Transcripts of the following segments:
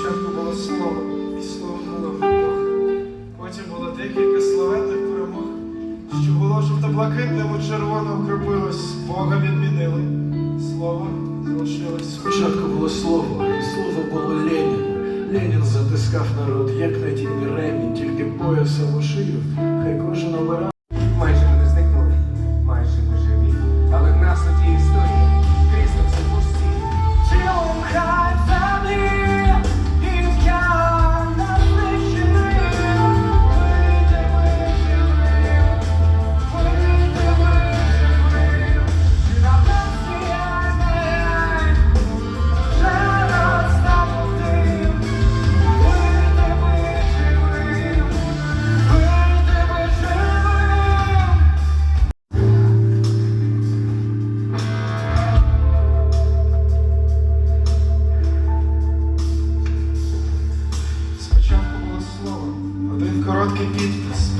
Спочатку було слово, і слово було Бог. Потім було декілька славетних перемог, що було жовто-блакитним у червоно окропилось, Бога відмінили. Слово залишилось. Спочатку було слово, і слово було Ленін. Ленін затискав народ, як надійний ремінь, тільки поясом у шию, хай кожен обирає.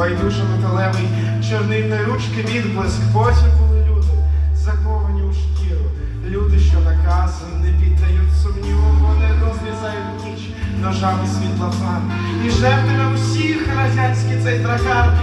Байдуже металевий, чорнильної ручки відблиск. Потім були люди, заковані у шкіру. Люди, що наказом не піддають сумніву, вони розрізають ніч ножами світла фар. І жертвами усіх радянський цей дракар.